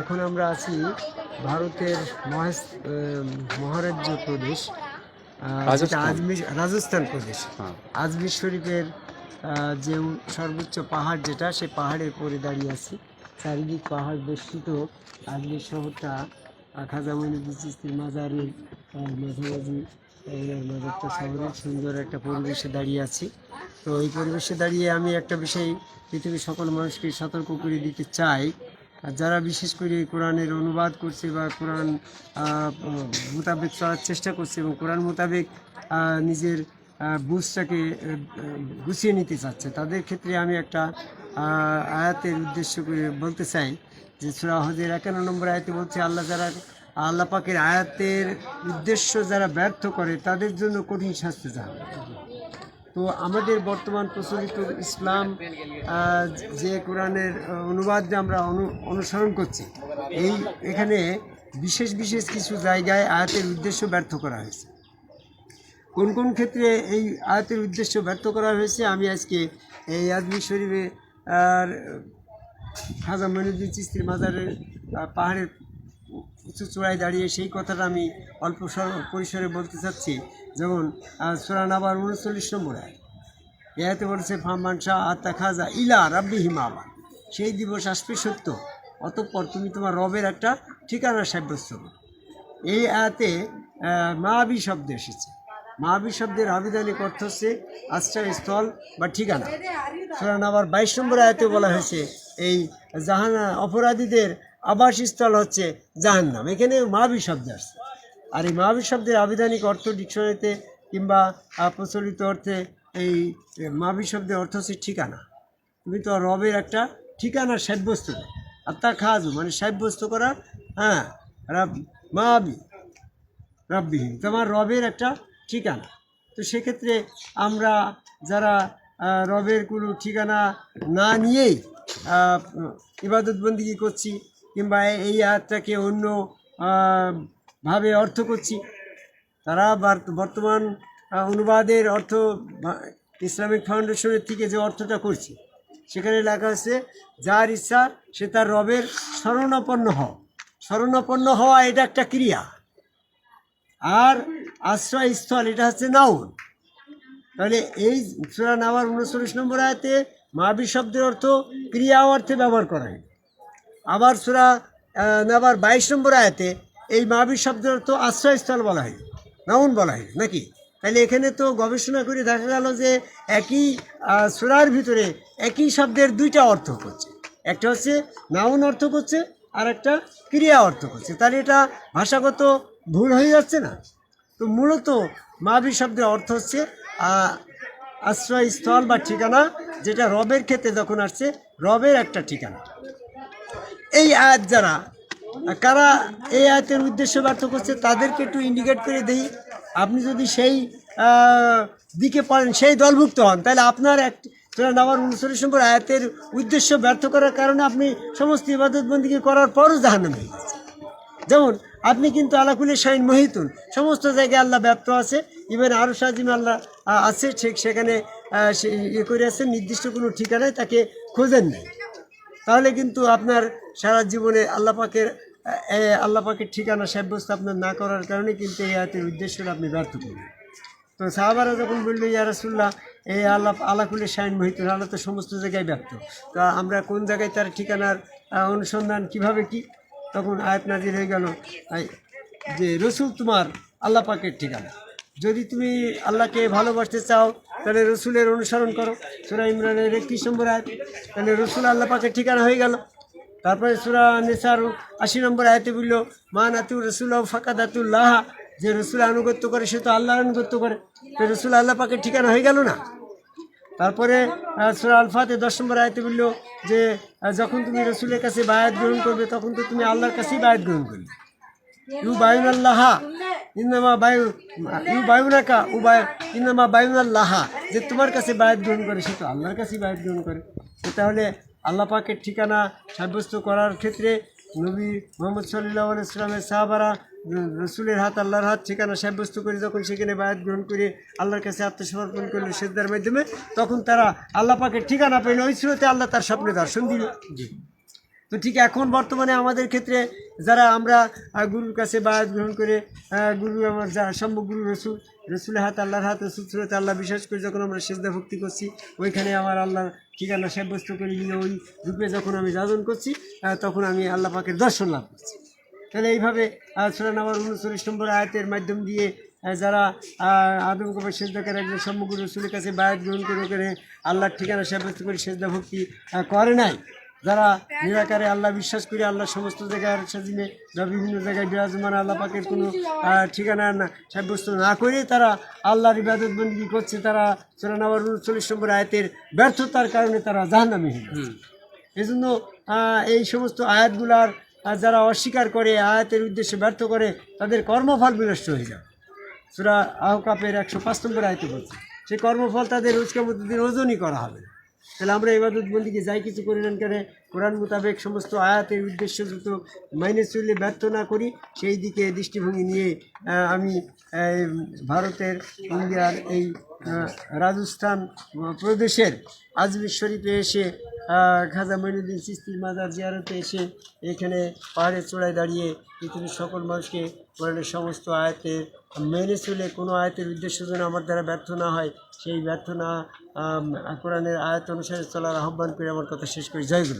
এখন আমরা আছি ভারতের মহারাজ্য প্রদেশ। আজমির রাজস্থান। প্রদেশ। হ্যাঁ। আজমির শরীফের যে সর্বোচ্চ পাহাড় যেটা সে পাহাড়ের পরে দাঁড়িয়ে আছি। চারিদিক পাহাড় বেষ্টিত। আজমির শহরটা খাজা মইনুদ্দিন মাজারের মাঝামাঝি মাজারটা শহরের সুন্দর একটা পরিবেশে দাঁড়িয়ে আছি। তো এই পরিবেশে দাঁড়িয়ে আমি একটা বিষয় পৃথিবীর সকল মানুষকে সতর্ক করে দিতে চাই। যারা বিশেষ করে কোরআনের অনুবাদ করছে বা কোরআন মোতাবেক চলার চেষ্টা করছে এবং কোরআন মোতাবেক নিজের বুঝটাকে গুছিয়ে নিতে চাচ্ছে, তাদের ক্ষেত্রে আমি একটা আয়াতের উদ্দেশ্য করে বলতে চাই যে সুরা হজের একান্ন নম্বর আয়াতে বলছে, আল্লাহ যারা, আল্লাহ পাকের আয়াতের উদ্দেশ্য যারা ব্যর্থ করে তাদের জন্য কঠিন শাস্তি যাবে তো আমাদের বর্তমান প্রচলিত ইসলাম যে কোরআনের অনুবাদ যে আমরা অনু- অনুসরণ করছি, এই এখানে বিশেষ বিশেষ কিছু জায়গায় আয়াতের উদ্দেশ্য ব্যর্থ করা হয়েছে। কোন কোন ক্ষেত্রে এই আয়াতের উদ্দেশ্য ব্যর্থ করা হয়েছে? আমি আজকে এই আজমি শরীফে আর খাজা মইনুদ্দিন চিস্তির মাজারের পাহাড়ের উঁচু চূড়ায় দাঁড়িয়ে সেই কথাটা আমি অল্প পরিসরে বলতে চাচ্ছি। যেমন সুরান আবার উনচল্লিশ নম্বর আয় এতে বলেছে ফাহমান শাহ আত্মা খাজা ইলা রাব্বি হিমাবা সেই দিবস আসবে সত্য, অতঃপর তুমি তোমার রবের একটা ঠিকানা সাব্যস্ত এই আয়াতে মাহাবি শব্দ এসেছে। মাহাবি শব্দের আবিধানিক অর্থ হচ্ছে আশ্রয়স্থল বা ঠিকানা। সুতরাং আবার বাইশ নম্বর আয়াতে বলা হয়েছে, এই জাহানা অপরাধীদের আবাসস্থল হচ্ছে জাহান্নাম। এখানে মাহাবি শব্দ আসছে। আর এই মাহাবি শব্দের আবিধানিক অর্থ ডিকশনারিতে কিংবা প্রচলিত অর্থে এই মাহাবি শব্দের অর্থ হচ্ছে ঠিকানা। তুমি তো রবের একটা ঠিকানা সাব্যস্ত। করো আত্মা খাজু মানে সাব্যস্ত করা হ্যাঁ রাব মাবি রব্বিহীন। তোমার রবের একটা ঠিকানা। তো সেক্ষেত্রে আমরা যারা রবের কোনো ঠিকানা না নিয়েই আহ, ইবাদত বন্দিগি করছি কিংবা এই আয়াতটাকে অন্য ভাবে অর্থ করছি। তারা বার্ত- বর্তমান অনুবাদের অর্থ ইসলামিক ফাউন্ডেশনের থেকে যে অর্থটা করছে, সেখানে লেখা আছে, যার ইচ্ছা, সে তার রবের শরণাপন্ন হও। শরণাপন্ন হওয়া এটা একটা ক্রিয়া। আর আশ্রয়স্থল, এটা হচ্ছে নাউন। তাহলে এই সুরা নামার উনচল্লিশ নম্বর আয়তে মাবি শব্দের অর্থ ক্রিয়া অর্থে ব্যবহার করা হয় আবার সুরা আবার বাইশ নম্বর আয়াতে এই মাবি শব্দের তো আশ্রয়স্থল বলা হয়, নাউন বলা হয়, নাকি? তাহলে এখানে তো গবেষণা করে দেখা গেল যে একই সুরার ভিতরে একই শব্দের দুইটা অর্থ করছে একটা হচ্ছে নাউন অর্থ করছে, আর একটা ক্রিয়া অর্থ করছে। তাহলে এটা ভাষাগত ভুল হয়ে যাচ্ছে না? তো মূলত মাবি শব্দের অর্থ হচ্ছে আশ্রয়স্থল বা ঠিকানা, যেটা রবের ক্ষেত্রে যখন আসছে, রবের একটা ঠিকানা। এই আয়াত যারা, কারা এই আয়াতের উদ্দেশ্য ব্যর্থ করছে, তাদেরকে একটু ইন্ডিকেট করে দিই। আপনি যদি সেই দিকে পড়েন, সেই দলভুক্ত হন, তাহলে আপনার এক নামার উনচল্লিশ নম্বর আয়াতের উদ্দেশ্য ব্যর্থ করার কারণে আপনি সমস্ত ইবাদতবন্দিকে করার পরও জাহান্নামে হয়ে যেমন, আপনি কিন্তু আলাকুলে শাইন মহিতুন, সমস্ত জায়গায় আল্লাহ ব্যপ্ত আছে। ইভেন আরও সাজিম আল্লাহ আছে ঠিক সেখানে ইয়ে করে আছেন নির্দিষ্ট কোনো ঠিকানায় তাকে খোঁজেন নাই। তাহলে কিন্তু আপনার সারা জীবনে আল্লাহ পাকের আহ, আল্লাহ পাকের ঠিকানা সাব্যস্ত আপনার না করার কারণে কিন্তু এই আয়াতের উদ্দেশ্যটা আপনি ব্যর্থ করবেন তো সাহাবারা যখন বলল ইয়া রাসুল্লাহ এই আল্লাহ আলাকুলে শাইন মহিতুন আল্লাহ তো সমস্ত জায়গায় ব্যপ্ত তো আমরা কোন জায়গায় তার ঠিকানার অনুসন্ধান কীভাবে কি? তখন আয়াত নাজির হয়ে গেল যে রসুল তোমার আল্লাহ পাকের ঠিকানা। যদি তুমি আল্লাহকে ভালোবাসতে চাও তাহলে রসুলের অনুসরণ করো। সুরা ইমরানের একত্রিশ নম্বর আয়াত তাহলে রসুল আল্লাহ পাকের ঠিকানা হয়ে গেল। তারপরে সুরা নিসার আশি নম্বর আয়তে বলল মান আতুর রসুল ফাঁকাদাতুল্লাহ। যে রসুল আনুগত্য করে, সে তো আল্লাহর আনুগত্য করে। তো রসুল আল্লাহ পাকে ঠিকানা হয়ে গেল না? তারপরে সুরা আলফাতে দশ নম্বর আয়তে বলল যে, যখন তুমি রসুলের কাছে বায়াত গ্রহণ করবে, তখন তো তুমি আল্লাহর কাছেই বায়াত গ্রহণ করবে। ইউ বায়ুন আল্লাহা ইন্নামা বায়ু ইউ বায়ুনাকা উ বায়ু ইন্নামা বায়ুন আল্লাহা যে তোমার কাছে বায়াত গ্রহণ করে, সে তো আল্লাহর কাছেই বায়াত গ্রহণ করে। তো তাহলে আল্লাহ পাকের ঠিকানা সাব্যস্ত করার ক্ষেত্রে নবী মোহাম্মদ সাল্লাহ ইসলামের সাহাবারা, রসুলের হাত, আল্লাহর হাত ঠিকানা সাব্যস্ত করে যখন সেখানে বায়াত গ্রহণ করে আল্লাহর কাছে আত্মসমর্পণ করল সেদ্ধার মাধ্যমে, তখন তারা আল্লাহ পাকের ঠিকানা পেল ওই স্রোতে আল্লাহ তার স্বপ্নে দর্শন দিল। জি তো ঠিক এখন বর্তমানে আমাদের ক্ষেত্রে যারা আমরা গুরুর কাছে বায়াত গ্রহণ করে গুরু আমার যা সম্মুখ গুরু রসুল, রসুলের হাত, আল্লাহর হাত, রসুল সুরত, আল্লাহ বিশ্বাস করে যখন আমরা সেজদা ভক্তি করছি, ওইখানে আমার আল্লাহ ঠিকানা সাব্যস্ত করে নিয়ে ওই রূপে যখন আমি যাজন করছি তখন আমি আল্লাহ পাকের দর্শন লাভ করছি। তাহলে এইভাবে সুরান আমার উনচল্লিশ নম্বর আয়াতের মাধ্যম দিয়ে যারা আদম কবর সেজদাকার একজন সম্মুখ রসুলের কাছে বায়াত গ্রহণ করে, ওখানে আল্লাহর ঠিকানা সাব্যস্ত করে সেজদা ভক্তি করে নাই যারা নিরাকারে আল্লাহ বিশ্বাস করে আল্লাহ সমস্ত জায়গার সাজিনে বা বিভিন্ন জায়গায় বিরাজমান আল্লাহ পাকের কোনো ঠিকানা না সাব্যস্ত না করে তারা আল্লাহর ইবাদত বন্দী করছে তারা সুরান আমার উনচল্লিশ নম্বর আয়াতের ব্যর্থতার কারণে তারা জাহান্নামী হয়ে গেছে। এজন্য আহ, এই সমস্ত আয়াতগুলার যারা অস্বীকার করে আয়াতের উদ্দেশ্যে ব্যর্থ করে তাদের কর্মফল বিনষ্ট হয়ে যায় সুরা আহকাপের একশো পাঁচ নম্বর আয়তে বলছে সেই কর্মফল তাদের রোজকার মধ্যে দিন ওজনই করা হবে না। তাহলে আমরা এবাদত বন্দিকে যাই কিছু করি না কেন, কোরআন মোতাবেক সমস্ত আয়াতের উদ্দেশ্য যত মাইনে চললে ব্যর্থ না করি, সেই দিকে দৃষ্টিভঙ্গি নিয়ে আমি ভারতের ইন্ডিয়ার এই রাজস্থান প্রদেশের আজমির শরীফে এসে খাজা মঈনুদ্দিন চিস্তির মাজার জিয়ারতে এসে এখানে পাহাড়ের চূড়ায় দাঁড়িয়ে পৃথিবীর সকল মানুষকে কোরআনের সমস্ত আয়াতের মেনে চলে কোনো আয়াতের উদ্দেশ্য যেন আমার দ্বারা ব্যর্থ না হয়, সেই ব্যর্থ না কোরআনের আয়াত অনুসারে চলার আহ্বান করে আমার কথা শেষ করি। জয় গুরু।